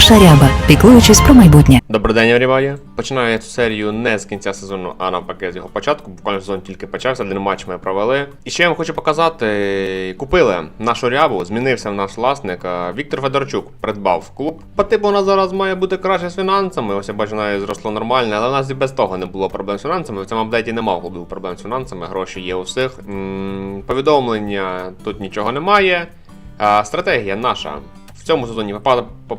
Наша ряба, піклуючись про майбутнє. Добрий день, Ріває. Починаю я цю серію не з кінця сезону, а навпаки з його початку. Буквально сезон тільки почався, один матч ми провели. І ще я вам хочу показати: купили нашу рябу, змінився наш власник. Віктор Федорчук придбав клуб. По типу у нас зараз має бути краще з фінансами. Ось я бачу, навіть зросло нормально, але у нас і без того не було проблем з фінансами. В цьому апдейті немає клубів проблем з фінансами, гроші є у всіх. М, Повідомлення тут нічого немає. А, Стратегія наша. В цьому сезоні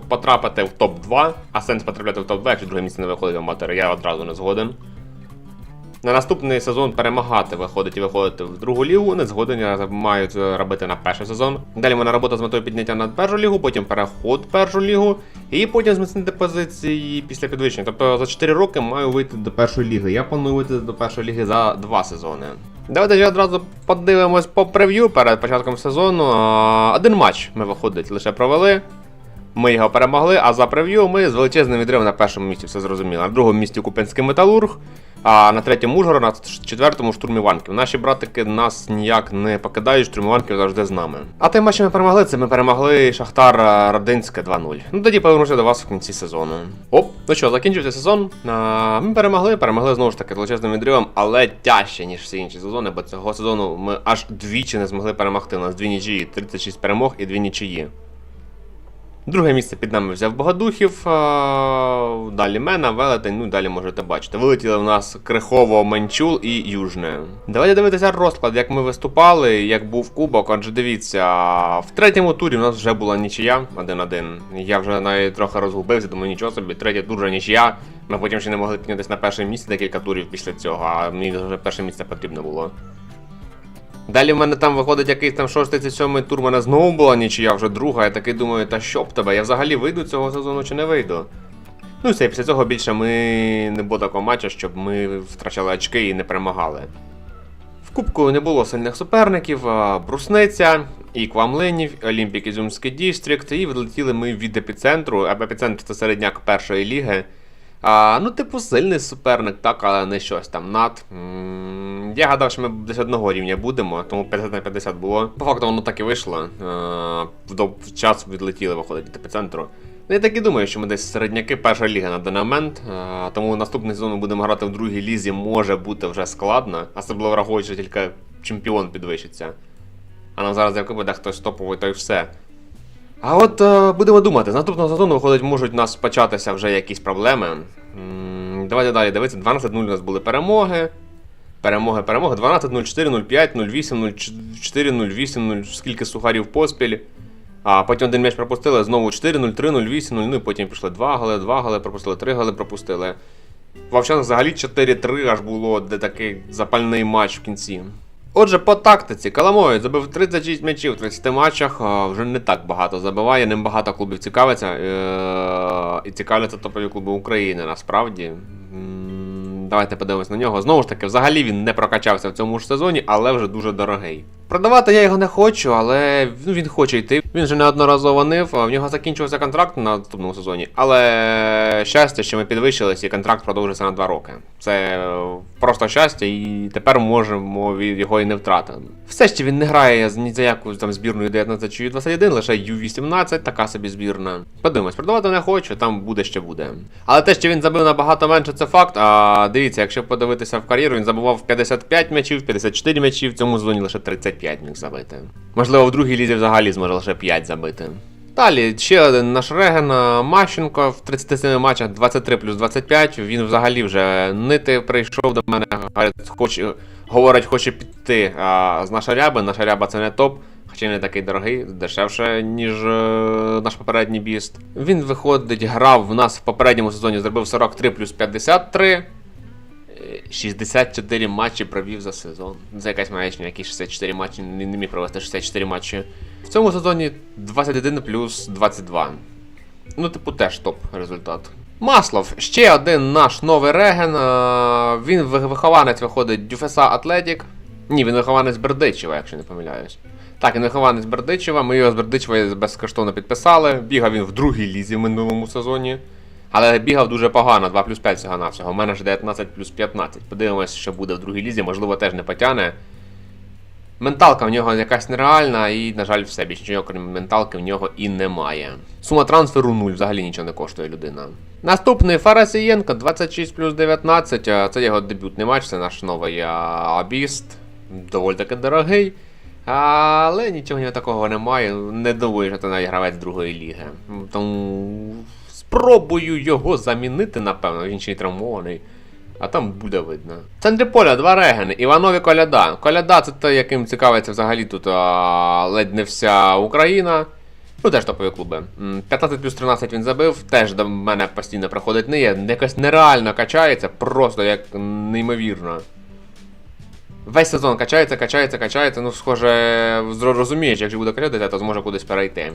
потрапити в топ-2, а сенс потрапляти в топ-2, якщо друге місце не виходить в аматори, я одразу не згоден. На наступний сезон перемагати виходить і виходити в другу лігу, не згоден, я маю це робити на перший сезон. Далі в мене робота з метою підняття на першу лігу, потім переход в першу лігу, і потім зміцнити позиції після підвищення. Тобто за 4 роки маю вийти до першої ліги. Я планую вийти до першої ліги за 2 сезони. Давайте ж одразу подивимось по прев'ю перед початком сезону. Один матч ми виходить лише провели. Ми його перемогли, а за прев'ю ми з величезним відривом на першому місці, все зрозуміло. На другому місці Купенський металург, а на третьому Ужгород, на четвертому штурм. Наші братики нас ніяк не покидають, штурм Іванків завжди з нами. А той матч, ми перемогли, це ми перемогли Шахтар а, Радинське 2-0. Ну тоді повернуся до вас в кінці сезону. Оп, ну що, закінчився сезон. А, ми перемогли, перемогли знову ж таки величезним відривом, але тяжче, ніж всі інші сезони, бо цього сезону ми аж двічі не змогли перемогти. У нас дві нічиї, 36 перемог і дві нічиї. Друге місце під нами взяв Богодухів, далі Мена, Велетень, ну далі можете бачити. Вилетіли в нас Крихово, Менчул і Южне. Давайте дивитися розклад, як ми виступали, як був кубок. Адже дивіться, в третьому турі у нас вже була нічия 1-1. Я вже навіть трохи розгубився, думаю, нічого собі, третій тур вже нічия. Ми потім ще не могли піднятися на перше місце декілька турів після цього, а мені вже перше місце потрібно було. Далі в мене там виходить якийсь там 6-37 тур, мене знову була нічия, вже друга. Я такий думаю, та що б тебе, я взагалі вийду цього сезону чи не вийду. Ну і все, після цього більше ми не було такого матчу, щоб ми втрачали очки і не перемагали. В Кубку не було сильних суперників, а Брусниця, і Квамлинів, Олімпік Ізюмський Дістрикт, і відлетіли ми від епіцентру, а епіцентр це середняк першої ліги. А, ну, типу, сильний суперник, так, але не щось там над. Я гадав, що ми десь одного рівня будемо, тому 50 на 50 було. По факту воно так і вийшло. Е, в, до- в час відлетіли, виходить від епіцентру. Ну, я так і думаю, що ми десь середняки перша ліга на даний момент. Е, тому наступний сезон ми будемо грати в другій лізі, може бути вже складно, особливо враховуючи, що тільки чемпіон підвищиться. А нам зараз як буде хтось топовий, то й все. А от е, будемо думати, з наступного сезону, виходить, можуть у нас початися вже якісь проблеми. М, Давайте далі дивитися. 12-0 у нас були перемоги. Перемоги, перемоги. 12-0, 4-0, 5-0, 8-0, 4-0, 8-0, скільки сухарів поспіль. А потім один м'яч пропустили, знову 4-0, 3-0, 8-0, ну і потім пішли 2 гали, 2 гали пропустили, 3 гали пропустили. Вовчан взагалі 4-3 аж було, де такий запальний матч в кінці. Отже, по тактиці, Каламою забив 36 м'ячів в 30 матчах, вже не так багато забиває, ним багато клубів цікавиться. Е- і цікавляться топові клуби України насправді. Давайте подивимось на нього. Знову ж таки, взагалі він не прокачався в цьому ж сезоні, але вже дуже дорогий. Продавати я його не хочу, але ну, він хоче йти. Він вже неодноразово нив, в нього закінчився контракт на наступному сезоні. Але щастя, що ми підвищились, і контракт продовжився на 2 роки. Це е, просто щастя, і тепер можемо його і не втратити. Все ще він не грає ні за яку там збірною 19 чи 21, лише Ю-18, така собі збірна. Подивимось, продавати не хочу, там буде ще буде. Але те, що він забив набагато менше, це факт. А дивіться, якщо подивитися в кар'єру, він забував 55 м'ячів, 54 м'ячі, в цьому зоні лише 35 міг забити. Можливо, в другій лізі взагалі зможе лише 5 забити. Далі ще один наш Реген Мащенко в 37 матчах 23 плюс 25. Він взагалі вже нити прийшов до мене, хоче, говорить, хоче піти а, з наша ряби. Наша ряба це не топ. Хоча не такий дорогий, дешевше, ніж е, наш попередній біст. Він виходить, грав в нас в попередньому сезоні, зробив 43 плюс 53. Е, 64 матчі провів за сезон. Це якась маячня, які 64 матчі, не, не міг провести 64 матчі. В цьому сезоні 21 плюс 22. Ну, типу, теж топ результат. Маслов, ще один наш новий реген. е, Він вихованець виходить Дюфеса Атлетік. Ні, він вихованець Бердичева, якщо не помиляюсь. Так, він вихованець Бердичева. Ми його з Бердичева безкоштовно підписали. Бігав він в другій лізі в минулому сезоні. Але бігав дуже погано, 2 плюс 5 всього навсього. У мене ж 19 плюс 15. Подивимось, що буде в другій лізі, можливо, теж не потягне. Менталка в нього якась нереальна, і, на жаль, все більше нічого, крім менталки, в нього і немає. Сума трансферу 0, взагалі нічого не коштує людина. Наступний Фарасієнко, 26 плюс 19. Це його дебютний матч, це наш новий Абіст. Доволі таки дорогий. Але нічого такого немає. Не думаю, що це навіть гравець другої ліги. Тому спробую його замінити, напевно, він ще й травмований. А там буде видно. В центрі поля два регени. Іванов і Коляда. Коляда це той, яким цікавиться взагалі тут а, ледь не вся Україна. Ну, теж топові клуби. 15 плюс 13 він забив, теж до мене постійно приходить не є. Якось нереально качається, просто як неймовірно. Весь сезон качається, качається, качається. Ну, схоже, розумієш, якщо буде качатися, то зможе кудись перейти.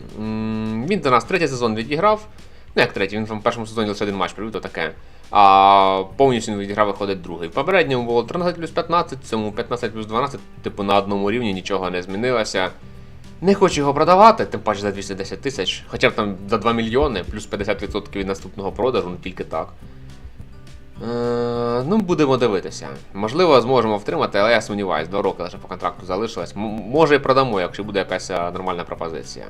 Він до нас третій сезон відіграв. Ну, як третій, він в першому сезоні лише один матч провів, то таке. А повністю він відіграв, виходить другий. В попередньому було 13 плюс 15, в цьому 15 плюс 12, типу на одному рівні нічого не змінилося. Не хочу його продавати, тим паче за 210 тисяч, хоча б там за 2 мільйони, плюс 50% від наступного продажу, ну тільки так. Е, ну, будемо дивитися. Можливо, зможемо втримати, але я сумніваюсь, два роки лише по контракту залишилось. М- може і продамо, якщо буде якась е, нормальна пропозиція.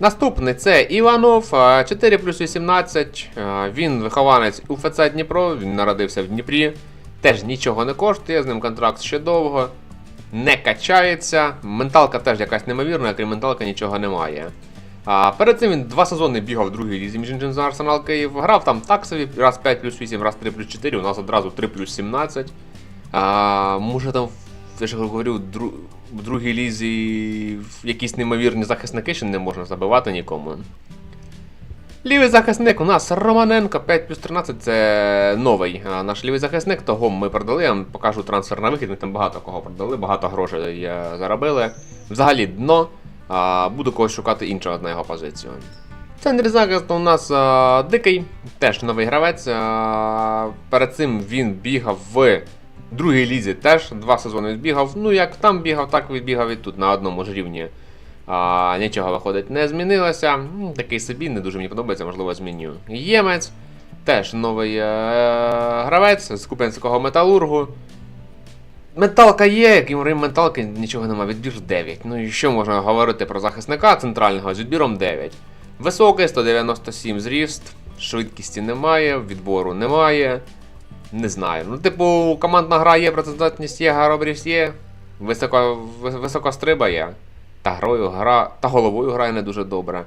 Наступний це Іванов, е, 4 плюс 18. е, Він вихованець УФЦ Дніпро, він народився в Дніпрі. Теж нічого не коштує, з ним контракт ще довго. Не качається. Менталка теж якась неймовірна, крім менталки нічого немає. А, перед цим він два сезони бігав в другій лізі між іншим за Арсенал Київ. Грав там так собі, раз 5 плюс 8, раз 3 плюс 4, у нас одразу 3 плюс 17. А, може там, я ж говорю, дру, в другій лізі якісь неймовірні захисники ще не можна забивати нікому. Лівий захисник у нас Романенко 5 плюс 13 це новий наш лівий захисник, того ми продали. Я вам покажу трансфер на вихід. Ми там багато кого продали, багато грошей заробили. Взагалі дно. Буду когось шукати іншого на його позицію. В центрі захисту у нас а, дикий, теж новий гравець. А, перед цим він бігав в другій лізі, теж два сезони відбігав. Ну як там бігав, так відбігав і тут на одному ж рівні. А, нічого виходить не змінилося. Такий собі, не дуже мені подобається, можливо, зміню. Ємець, теж новий е- гравець з купенського металургу. Менталка є, крім менталки нічого немає. Відбір 9. Ну і що можна говорити про захисника центрального з відбіром 9. Високий, 197 зріст, швидкісті немає, відбору немає. Не знаю. Ну, типу, командна гра є, працездатність є, гаробрість є, високо, ви- високо стрибає. Та грою гра, та головою грає не дуже добре.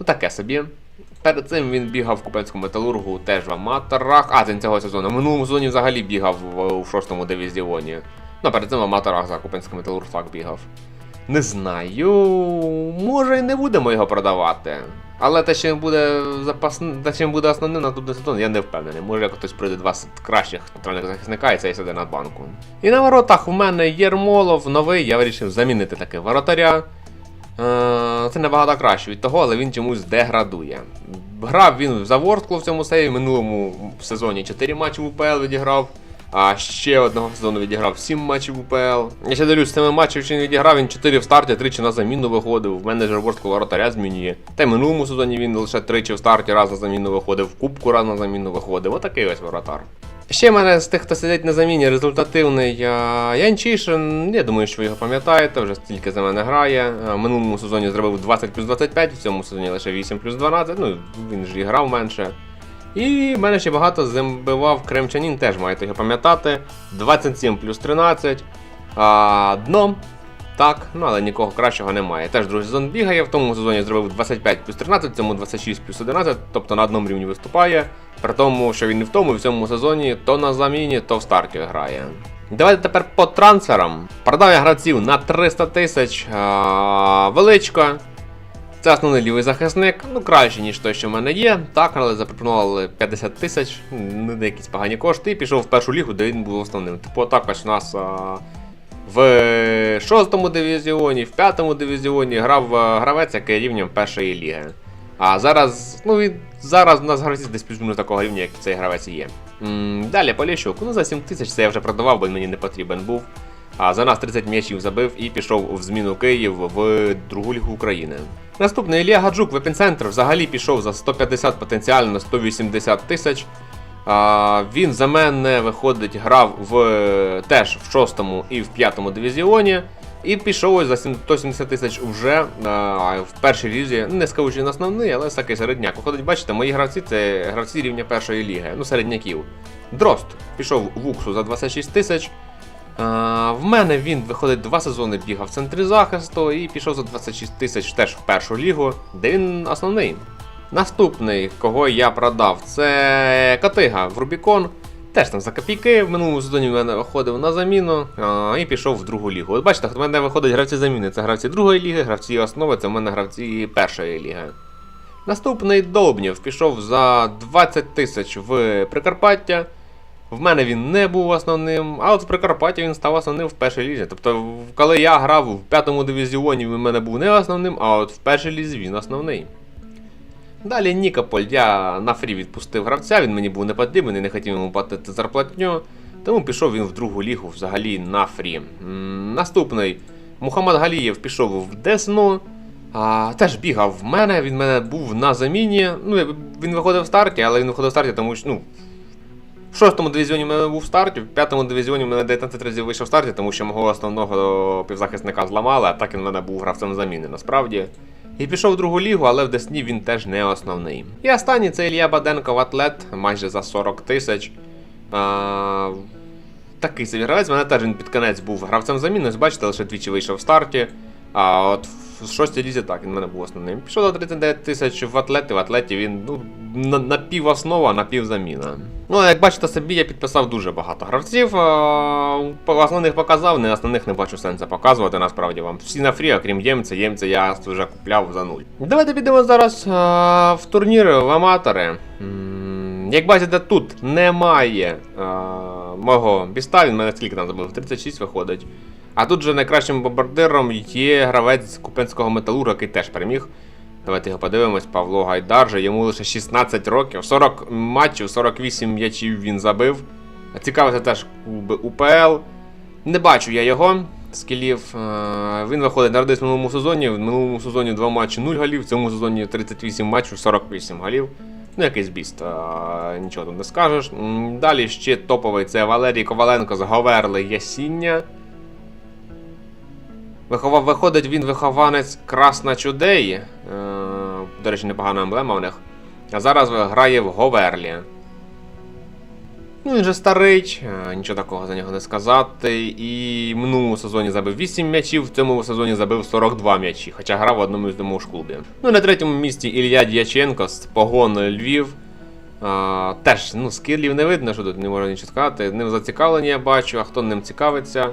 Ну таке собі. Перед цим він бігав в купецькому металургу теж в аматорах. А, не цього сезону. В минулому сезоні взагалі бігав в, у шостому дивізіоні. Ну, перед цим в аматорах за купенський металург так бігав. Не знаю. Може і не будемо його продавати. Але те, що він буде запасн... те, що він буде основним на наступний сезон, я не впевнений. Може, як хтось прийде два кращих центральних захисника і цей сиде на банку. І на воротах у мене Єрмолов новий, я вирішив замінити таки воротаря. Е, Це набагато краще від того, але він чомусь деградує. Грав він за Ворсклу в цьому сейві, минулому сезоні 4 матчі в УПЛ відіграв. А ще одного сезону відіграв 7 матчів УПЛ. Я ще дивлюсь, з цими матчів, що він відіграв, він 4 в старті, тричі на заміну виходив. В менеджер Ворсклу воротаря змінює. Та й минулому сезоні він лише тричі в старті, раз на заміну виходив, в кубку раз на заміну виходив. Отакий ось воротар. Ще в мене з тих, хто сидить на заміні, результативний Янчишин. Я думаю, що ви його пам'ятаєте, вже стільки за мене грає. В минулому сезоні зробив 20 плюс 25, в цьому сезоні лише 8 плюс 12. Ну, він ж і грав менше. І мене ще багато забивав Кремчанін, теж маєте його пам'ятати. 27 плюс 13. А, дно. Так, ну але нікого кращого немає. Теж другий сезон бігає, в тому сезоні зробив 25 плюс 13, в цьому 26 плюс 11, тобто на одному рівні виступає. При тому, що він не в тому, і в цьому сезоні то на заміні, то в старті грає. Давайте тепер по трансферам. Продав я гравців на 300 тисяч. а, Величко. Це основний лівий захисник, ну краще, ніж той, що в мене є. Так, але запропонували 50 тисяч, не якісь погані кошти, і пішов в першу лігу, де він був основним. Типу, також у нас а, в шостому дивізіоні, в п'ятому дивізіоні грав гравець, який рівнем першої ліги. А зараз, ну він зараз у нас гравці десь плюс-мінус такого рівня, як цей гравець і є. М, далі Поліщук, ну за 7 тисяч це я вже продавав, бо він мені не потрібен був. А за нас 30 м'ячів забив і пішов в зміну Київ в другу лігу України. Наступний Ілля Гаджук в епіцентр взагалі пішов за 150 потенціально 180 тисяч. А, він за мене виходить, грав в теж в шостому і в п'ятому дивізіоні. І пішов ось за 170 тисяч вже а, в першій лізі. Не скажу, що він основний, але такий середняк. Виходить, бачите, мої гравці це гравці рівня першої ліги, ну середняків. Дрозд пішов в Уксу за 26 тисяч. А, в мене він виходить два сезони бігав в центрі захисту і пішов за 26 тисяч теж в першу лігу, де він основний. Наступний, кого я продав, це Катига в Рубікон. Теж там за копійки в минулому сезоні мене виходив на заміну а, і пішов в другу лігу. От бачите, в мене виходять гравці заміни. Це гравці другої ліги, гравці основи, це в мене гравці першої ліги. Наступний Долбнєв пішов за 20 тисяч в Прикарпаття. В мене він не був основним, а от в Прикарпатті він став основним в першій лізі. Тобто, коли я грав в п'ятому дивізіоні, він в мене був не основним, а от в першій лізі він основний. Далі Нікополь, я на фрі відпустив гравця, він мені був не потрібен і не хотів йому платити зарплатню. Тому пішов він в другу лігу взагалі на фрі. Наступний Мухаммад Галієв пішов в Десну. А, теж бігав в мене, він в мене був на заміні. Ну, він виходив в старті, але він виходив в старті, тому що ну, в шостому дивізіоні в мене був в старті, в п'ятому дивізіоні в мене 19 разів вийшов в старті, тому що мого основного півзахисника зламали, а так він в мене був гравцем заміни насправді. І пішов в другу лігу, але в Десні він теж не основний. І останній це Ілля Баденко в атлет, майже за 40 тисяч. Такий собі гравець, мене теж він під кінець був гравцем заміни, бачите, лише двічі вийшов в старті. А от шостій лізі так, він мене був основним. Пішов до 39 тисяч в атлети, в атлеті він ну, на, напівоснова, напівзаміна. Ну, як бачите собі, я підписав дуже багато гравців. Основних показав, не основних не бачу сенсу показувати насправді вам. Всі на фрі, окрім ємця, ємця я вже купляв за нуль. Давайте підемо зараз в турніри в аматори. Як бачите, тут немає мого біста, він мене скільки там забив? 36 виходить. А тут же найкращим бомбардиром є гравець Купенського металурга, який теж переміг. Давайте його подивимось. Павло Гайдар же, йому лише 16 років, 40 матчів, 48 м'ячів він забив. Цікавиться теж УПЛ. Не бачу я його. Скілів. Е, Він виходить народився в минулому сезоні. В минулому сезоні 2 матчі 0 голів, в цьому сезоні 38 матчів, 48 голів. Ну, якийсь біст, а, нічого тут не скажеш. Далі ще топовий це Валерій Коваленко з Говерли Ясіння. Вихова- Виходить він вихованець Красна Чудей. Е, до речі, непогана емблема в них. А зараз грає в Говерлі. Ну, він же старий, е, нічого такого за нього не сказати. І в минулому сезоні забив 8 м'ячів, в цьому сезоні забив 42 м'ячі, хоча грав в одному із домов клубів. Ну, і на третьому місці Ілля Дяченко з погон Львів. А, теж ну, скірлів не видно, що тут не можна нічого сказати. Ним зацікавлені я бачу, а хто ним цікавиться.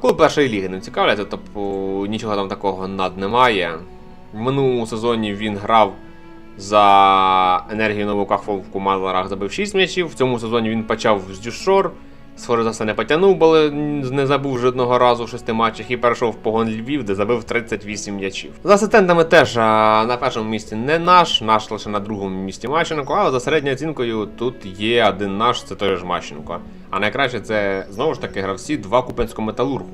Клуб першої ліги не цікавляться, тобто нічого там такого над немає. В минулому сезоні він грав за енергію нову в Мазларах забив 6 м'ячів. В цьому сезоні він почав з Дюшор. Схоже за все не потягнув, бо не забув жодного разу в шести матчах і перейшов в погон Львів, де забив 38 м'ячів. За асистентами теж на першому місці не наш, наш лише на другому місці Мащенко, але за середньою оцінкою тут є один наш, це той ж Мащенко. А найкраще це знову ж таки гравці два купенського металургу.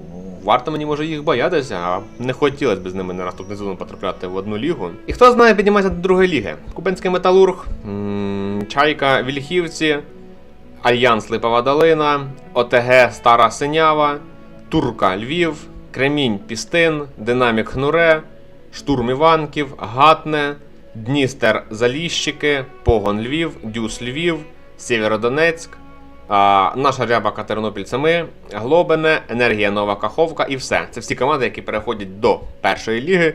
Варто мені може їх боятися, а не хотілося б з ними на наступний сезон потрапляти в одну лігу. І хто знає, піднімається до другої ліги. Купенський металург, Чайка Вільхівці, Альянс Липова Долина, ОТГ Стара Синява, Турка Львів, Кремінь Пістин, Динамік Хнуре, Штурм Іванків, Гатне, Дністер Заліщики, Погон Львів, Дюс Львів, Сєвєродонецьк, наша ряба Тернопіль це ми, Глобине, Енергія Нова Каховка і все. Це всі команди, які переходять до першої ліги,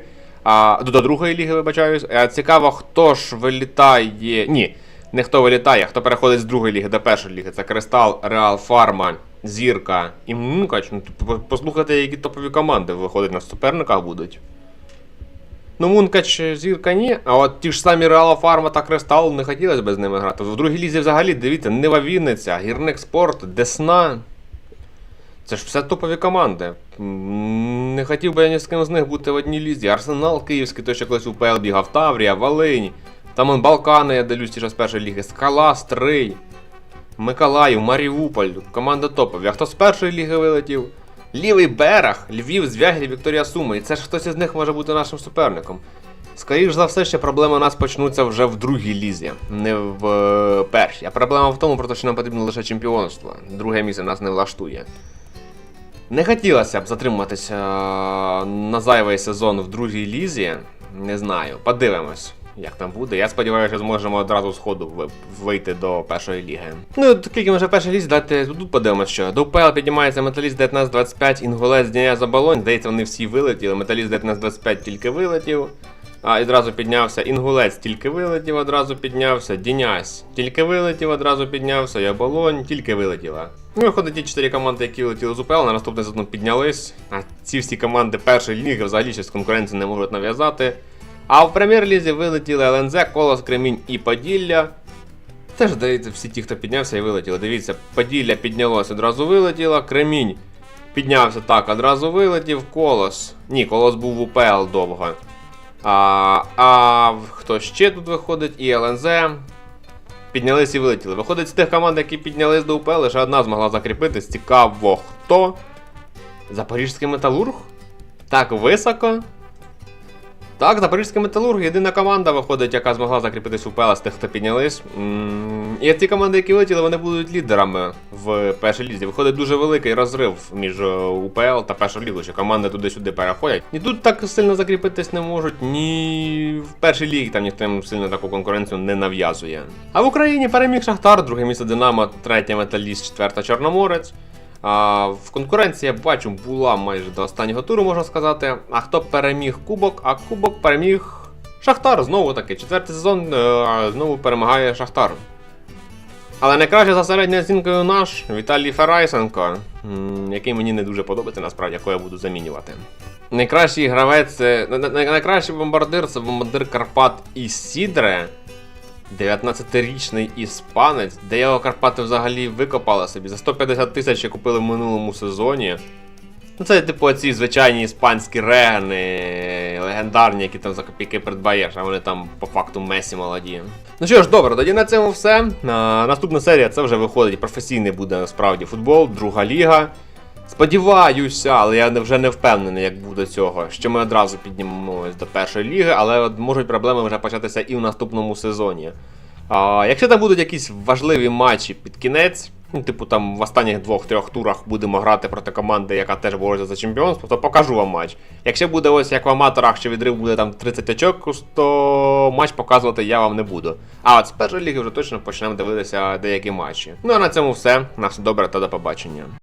до, другої ліги, вибачаюсь. А, цікаво, хто ж вилітає. Ні, не хто вилітає, хто переходить з другої ліги до першої ліги. Це Кристал, Реал Фарма, Зірка і Мункач. Ну, послухайте, які топові команди виходять на суперниках будуть. Ну, Мункач зірка ні, а от ті ж самі Реала Фарма та Кристал не хотілося б з ними грати. В другій лізі взагалі, дивіться, Нива Вінниця, Гірник Спорт, Десна. Це ж все топові команди. Не хотів би я ні з ким з них бути в одній лізі. Арсенал Київський, той що колись у ПЛ бігав, Таврія, Волинь. Там он Балкани, я дивлюсь ті ж з першої ліги, Скала, Стрий, Миколаїв, Маріуполь, команда топові. А хто з першої ліги вилетів? Лівий берег, Львів, Звягіль, Вікторія Сума. І це ж хтось із них може бути нашим суперником. Скоріш за все, що проблеми у нас почнуться вже в другій лізі, не в е, першій. А проблема в тому, що нам потрібно лише чемпіонство. Друге місце нас не влаштує. Не хотілося б затриматися е, на зайвий сезон в другій лізі. Не знаю, подивимось, як там буде. Я сподіваюся, що зможемо одразу з ходу вийти до першої ліги. Ну, тільки ми вже в першій лізі, тут подивимось, що до УПЛ піднімається металіст 19-25, інгулець Діня Заболонь. Здається, вони всі вилетіли. Металіст 19-25 тільки вилетів. А одразу піднявся інгулець, тільки вилетів, одразу піднявся. Дінясь тільки вилетів, одразу піднявся. Яболонь тільки вилетіла. Ну, виходить, ті чотири команди, які летіли з УПЛ, на наступний сезон піднялись. А ці всі команди першої ліги взагалі щось конкуренції не можуть нав'язати. А в прем'єр-лізі вилетіли ЛНЗ, Колос, Кремінь і Поділля. Теж, здається, всі ті, хто піднявся і вилетіли. Дивіться, Поділля піднялось, одразу вилетіло, Кремінь піднявся так, одразу вилетів, Колос. Ні, Колос був в УПЛ довго. А, а хто ще тут виходить? І ЛНЗ. Піднялись і вилетіли. Виходить, з тих команд, які піднялись до УПЛ, лише одна змогла закріпитись. Цікаво, хто? Запорізький металург? Так високо. Так, Запорізький металург єдина команда виходить, яка змогла закріпитись у УПЛ з тих, хто піднялись. І ті команди, які вилетіли, вони будуть лідерами в першій лізі. Виходить дуже великий розрив між е, УПЛ та першою лігою, що команди туди-сюди переходять. І тут так сильно закріпитись не можуть, ні в першій лігі там ніхто їм сильно таку конкуренцію не нав'язує. А в Україні переміг Шахтар, друге місце Динамо, третє Металіст, четверте Чорноморець. В конкуренції я бачу була майже до останнього туру, можна сказати. А хто переміг кубок? А кубок переміг Шахтар. Знову таки. Четвертий сезон е, знову перемагає Шахтар. Але найкраще за середньою оцінкою наш Віталій Ферайсенко, який мені не дуже подобається, насправді, якого я буду замінювати. Найкращий гравець, най- найкращий бомбардир це бомбардир Карпат і Сідре. 19-річний іспанець, де його Карпати взагалі викопали собі. За 150 тисяч купили в минулому сезоні. Ну, це, типу, ці звичайні іспанські регни, легендарні, які там за копійки придбаєш, а вони там по факту Месі молоді. Ну що ж, добре, тоді на цьому все. А, наступна серія це вже виходить. Професійний буде насправді футбол, друга ліга. Сподіваюся, але я вже не впевнений, як буде цього. Що ми одразу піднімемось до першої ліги, але можуть проблеми вже початися і в наступному сезоні. А, якщо там будуть якісь важливі матчі під кінець, ну, типу там в останніх двох-трьох турах будемо грати проти команди, яка теж бореться за чемпіонство, то покажу вам матч. Якщо буде ось як в аматорах, що відрив буде там 30 очок, то матч показувати я вам не буду. А от з першої ліги вже точно почнемо дивитися деякі матчі. Ну а на цьому все. На все добре та до побачення.